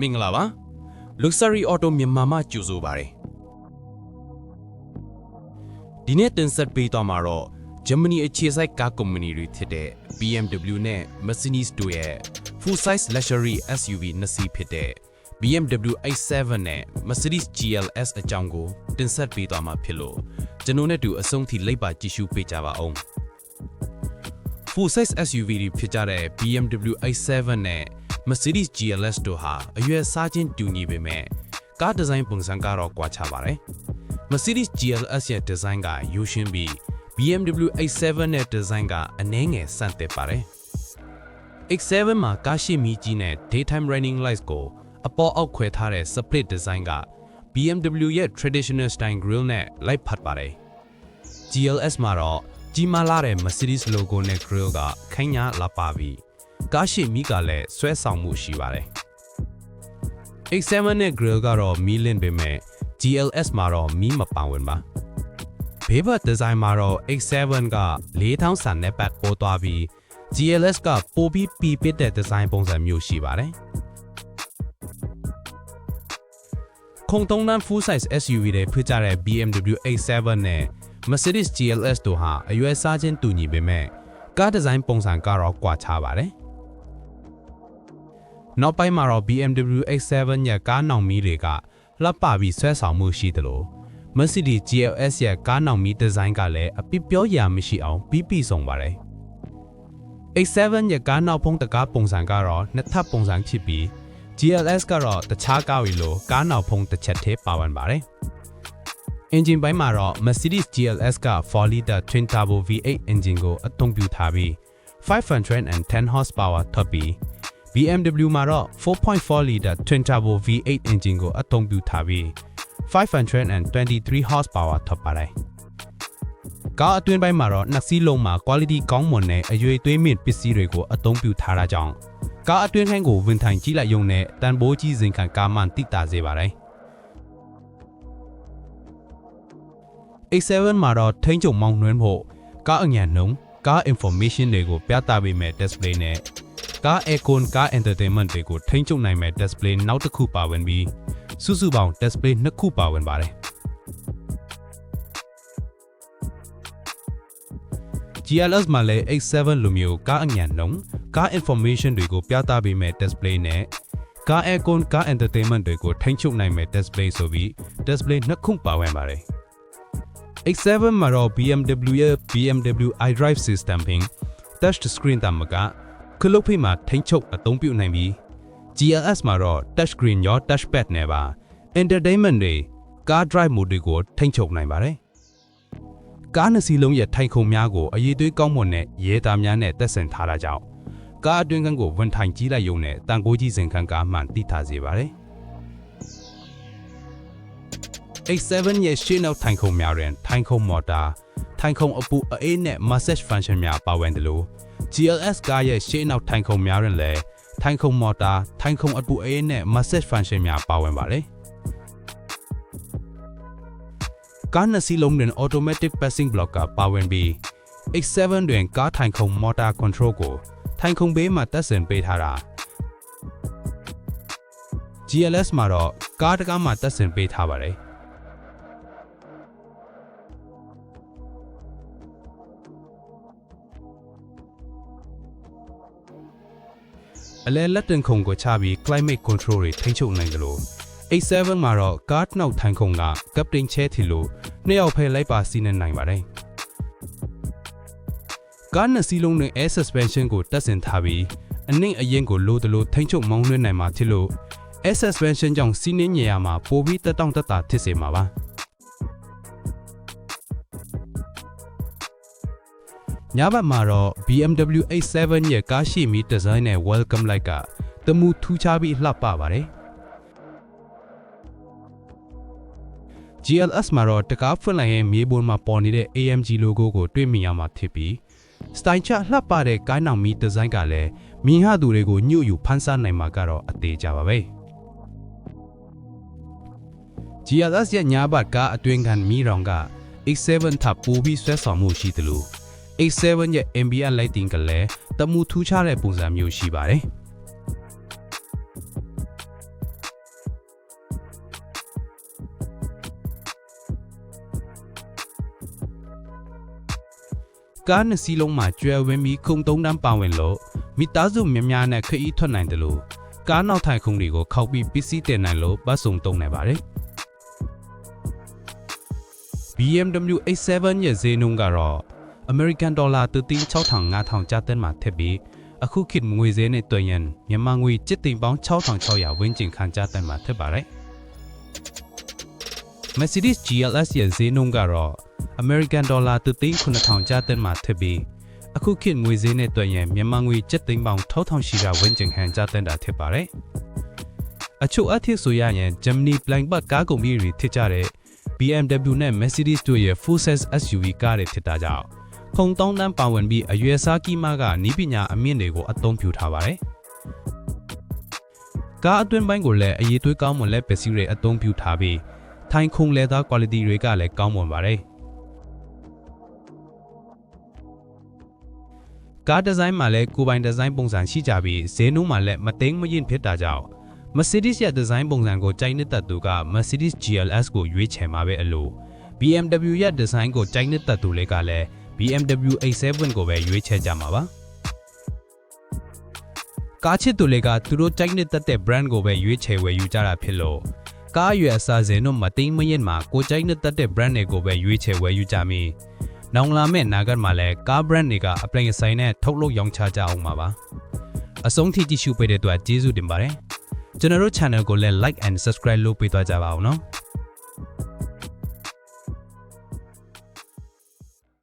မင်္ဂလာပါ Luxury Auto မြန်မာမှကြိုဆိုပါရယ်ဒီနေ့တင်ဆက်ပေးသွားမှာတော့ Germany အခြေစိုက်ကားကုမ္ပဏီတွေဖြစ်တဲ့ BMW နဲ့ Mercedes တို့ရဲ့ full size luxury SUV နှစ်စီးဖြစ်တဲ့ BMW i7 နဲ့ Mercedes GLS အကြောင်းကိုတင်ဆက်ပေးသွားမှာဖြစ်လို့ကျွန်တော်နဲ့တူအဆုံးထိလိုက်ပါကြည့်ရှုပေးကြပါအောင် full size SUV တွေဖြစ်ကြတဲ့ BMW i7 နဲ့ Mercedes GLS တို့ဟာအရွယ်စားချင်းတူညီပေမဲ့ကားဒီဇိုင်းပုံစံကတော့ကွာခြားပါတယ်။ Mercedes GLS ရဲ့ဒီဇိုင်းကရိုးရှင်းပြီး BMW i7 ရဲ့ဒီဇိုင်းကအနည်းငယ်ဆန့်သက်ပါတယ်။ X7 မှာကားရှိမီကြီးနဲ့ daytime running lights ကိုအပေါ်အောက်ခွဲထားတဲ့ split design က BMW ရဲ့ traditional style grille နဲ့လိုက်ဖတ်ပါတယ်။ GLS မှာတော့ကြီးမားလာတဲ့ Mercedes logo နဲ့ grille ကခိုင်ညာလာပါပြီ။ ကားရှိမီကလည်းဆွဲဆောင်မှုရှိပါတယ်။ X7 နဲ့ grille ကတော့မီးလင့်ပေမဲ့ GLS မှာတော့မီးမပါဝင်ပါ။ဘေးဘက်ဒီဇိုင်းမှာတော့ X7 က4000ဆန်နဲ့ပတ်ပေါ်သွားပြီး GLS ကပိုပြီးပီပစ်တဲ့ဒီဇိုင်းပုံစံမျိုးရှိပါတယ်။ခုံတုံးတန်း full size SUV တွေဖြစ်ကြတဲ့ BMW X7 နဲ့ Mercedes GLS တို့ဟာအရွယ်စားချင်းတူညီပေမဲ့ကားဒီဇိုင်းပုံစံကတော့ကွာခြားပါတယ်။ နောက်ပိုင်းမှာတော့ BMW X7 ရဲ့ကားနောင်မီးတွေကလှပပြီးဆွဲဆောင်မှုရှိသလို Mercedes GLS ရဲ့ကားနောင်မီးဒီဇိုင်းကလည်းအပြစ်ပြောရာမရှိအောင်ပြီးပြီးဆုံးပါတယ်။ X7 ရဲ့ကားနောက်ဖုံးတကားပုံစံကတော့နှစ်ထပ်ပုံစံဖြစ်ပြီး GLS ကတော့တခြားကားတွေလိုကားနောက်ဖုံးတစ်ချက်သေးပါဝင်ပါတယ်။ engine ဘိုင်းမှာတော့ Mercedes GLS က4 liter twin turbo V8 engine ကိုအသုံးပြုထားပြီး510 horsepower ထွက်ပြီး BMW မှာတော့4.4 liter twin turbo V8 engine ကိုအသုံးပြုထားပြီး523 horsepower ထွက်ပါတယ်။ကားအတွင်းပိုင်းမှာတော့နှစ်စီးလုံးမှာ quality ကောင်းမွန်တဲ့အရွေသွေးမြင့်ပစ္စည်းတွေကိုအသုံးပြုထားတာကြောင့်ကားအတွင်းခိုင်းကိုဝင်ထိုင်ကြည့်လိုက်ရုံနဲ့တန်ဖိုးကြီးစဉ်ခံကားမှန်တိတာစေပါတယ်။ A7 မှာတော့ထိန်းချုပ်မောင်းနှွှင်းဖို့ကားအညာနှုံကား information တွေကိုပြသပေးမဲ့ display နဲ့ ကား aircon ကား entertainment တွေကိုထိန်းချုပ်နိုင်မဲ့ display နောက်တစ်ခုပါဝင်ပြီးစုစုပေါင်း display နှစ်ခုပါဝင်ပါတယ် GLS မှာလည်း X7 လိုမျိုးကားအညာနှုံကား information တွေကိုပြသပေးမဲ့ display နဲ့ကား aircon ကား entertainment တွေကိုထိန်းချုပ်နိုင်မဲ့ display ဆိုပြီး display နှစ်ခုပါဝင်ပါတယ် X7 မှာတော့ BMW ရဲ့ BMW iDrive System ဖြင့် touch screen တမက ခလုတ်ဖိမှာထိန်းချုပ်အသုံးပြုနိုင်ပြီး GLS မှာတော့ touch screen ရော touchpad နဲ့ပါ entertainment တွေ car drive mode တွေကိုထိန်းချုပ်နိုင်ပါတယ်ကားနှစ်စီးလုံးရဲ့ထိုင်ခုံများကိုအရေးသွေးကောင်းမွန်တဲ့ရဲသားများနဲ့တက်ဆင်ထားတာကြောင့်ကားအတွင်းခန်းကိုဝန်ထိုင်ကြည့်လိုက်ရုံနဲ့တန်ကိုးကြီးစဉ်ခန်းကားမှန်တိထားစေပါတယ်။ X7 ရဲ့ရှေ့နောက်ထိုင်ခုံများတွင် ထိုင်ခုံမော်တာထိုင်ခုံအပူအေးနဲ့ massage function များပါဝင်တယ်လို့ GLS ကားရဲ့ရှေ့နောက်ထိုင်ခုံများတွင်လည်းထိုင်ခုံမော်တာထိုင်ခုံအပူအေးနဲ့ massage function များပါဝင်ပါတယ်။ကားနှစ်စီးလုံးတွင် automatic passing block ကပါဝင်ပြီး X7 တွင်ကားထိုင်ခုံ motor control ကိုထိုင်ခုံဘေးမှာတက်ဆင်ပေးထားတာ GLS မှာတော့ကားတကားမှာတက်ဆင်ပေးထားပါတယ် အလဲလက်တင်ခုံကိုချပြီး climate control တွေထိန်းချုပ်နိုင်တယ်လို့ A7 မှာတော့ကားနောက်ထိုင်ခုံကကပတင်ချဲထီလို့နှစ်ယောက်ဖဲလိုက်ပါစီးနေနိုင်ပါတယ်ကားနှစ်စီးလုံးတွင် air suspension ကိုတက်ဆင်ထားပြီးအနှိမ့်အရင်ကိုလိုတလို့ထိန်းချုပ်မောင်းနှင်းနိုင်မှာဖြစ်လို့ air suspension ကြောင့်စီးနှင်းညရာမှာပိုပြီးတက်တောင့်တက်တာဖြစ်စေမှာပါ ညဘက်မှာတော့ BMW X7 ရဲ့ကားရှိမီဒီဇိုင်းနဲ့ welcome light ကတမူထူးခြားပြီးလှပပါတယ် GLS မှာတော့တကားဖွင့်လိုက်ရင်မြေပေါ်မှာပေါ်နေတဲ့ AMG logo ကိုတွေ့မြင်ရမှာဖြစ်ပြီး style ချလှပတဲ့ကိုင်းနောင်မီဒီဇိုင်းကလည်းမြင်ဟသူတွေကိုညှို့ယူဖန်ဆားနိုင်မှာကတော့အသေးကြပါပဲ GLS ရဲ့ညာဘတ်ကားအတွင်းခံမီရောင်က X7 ထပ်ပိုပြီးဆွဲဆောင်မှုရှိတယ်လို့ A7 ရဲ့ ambient lighting ကလည်းတမူထူးခြားတဲ့ပုံစံမျိုးရှိပါတယ်။ကားနှစ်စီးလုံးမှာကျွဲဝင်းပြီးခုံသုံးတန်းပါဝင်လို့မိသားစုများများနဲ့ခရီးထွက်နိုင်တယ်လို့ကားနောက်ထိုင်ခုံတွေကိုခောက်ပြီးပစ္စည်းတင်နိုင်လို့ပတ်စုံသုံးနိုင်ပါတယ် BMW A7 ရဲ့ဈေးနှုန်းကတော့ American Dollar 36500ကျပ်တဲ့မှာထက်ပြီးအခုခေတ်ငွေဈေးနဲ့တွက်ရင်မြန်မာငွေကျပ်သိန်းပေါင်း6600ဝန်းကျင်ခံကျတဲ့မှာထက်ပါတယ် Mercedes GLS ရဲ့ဈေးနှုန်းကတော့ American Dollar 39000ကျပ်တဲ့မှာထက်ပြီးအခုခေတ်ငွေဈေးနဲ့တွက်ရင်မြန်မာငွေကျပ်သိန်းပေါင်း6800ဝန်းကျင်ခံကျတဲ့တာထက်ပါတယ်အချို့အထည်ဆိုရရင် Germany Blankback ကားကုမ္ပဏီတွေထစ်ကြတဲ့ BMW နဲ့ Mercedes တို့ရဲ့ full size SUV ကားတွေဖြစ်တာကြောင့် ခုံတောင်းတန်းပါဝင်ပြီးအရွယ်စားကြီးမားကနီးပညာအမြင့်တွေကိုအသုံးပြုထားပါတယ်။ကားအတွင်းပိုင်းကိုလည်းအရေးသွေးကောင်းမွန်လက်ပစ္စည်းတွေအသုံးပြုထားပြီးထိုင်ခုံလဲသား quality တွေကလည်းကောင်းမွန်ပါတယ်။ကားဒီဇိုင်းမှာလည်းကိုယ်ပိုင်ဒီဇိုင်းပုံစံရှိကြပြီးဈေးနှုန်းမှာလည်းမသိမ်းမရင်ဖြစ်တာကြောင့် Mercedes ရဲ့ဒီဇိုင်းပုံစံကိုကြိုက်နေတဲ့သူက Mercedes GLS ကိုရွေးချယ်မှာပဲအလို့ BMW ရဲ့ဒီဇိုင်းကိုကြိုက်နေတဲ့သူတွေကလည်း BMW X7 ကိုပဲရွေးချယ်ကြမှာပါကားချစ်သူတွေကသူတို့ကြိုက်နေတဲ့ brand ကိုပဲရွေးချယ်ဝယ်ယူကြတာဖြစ်လို့ကားအရွယ်အစားစင်တို့မသိမ်းမရင်မှာကိုကြိုက်နေတဲ့ brand တွေကိုပဲရွေးချယ်ဝယ်ယူကြမည်နောင်လာမဲ့နာဂတ်မှာလည်းကား brand တွေကအပလင်ဆိုင်နဲ့ထုတ်လုပ်ရောင်းချကြအောင်ပါပါအဆုံးထိကြည့်ရှုပေးတဲ့အတွက်ကျေးဇူးတင်ပါတယ်ကျွန်တော်တို့ channel ကိုလည်း like and subscribe လုပ်ပေးသွားကြပါအောင်နော်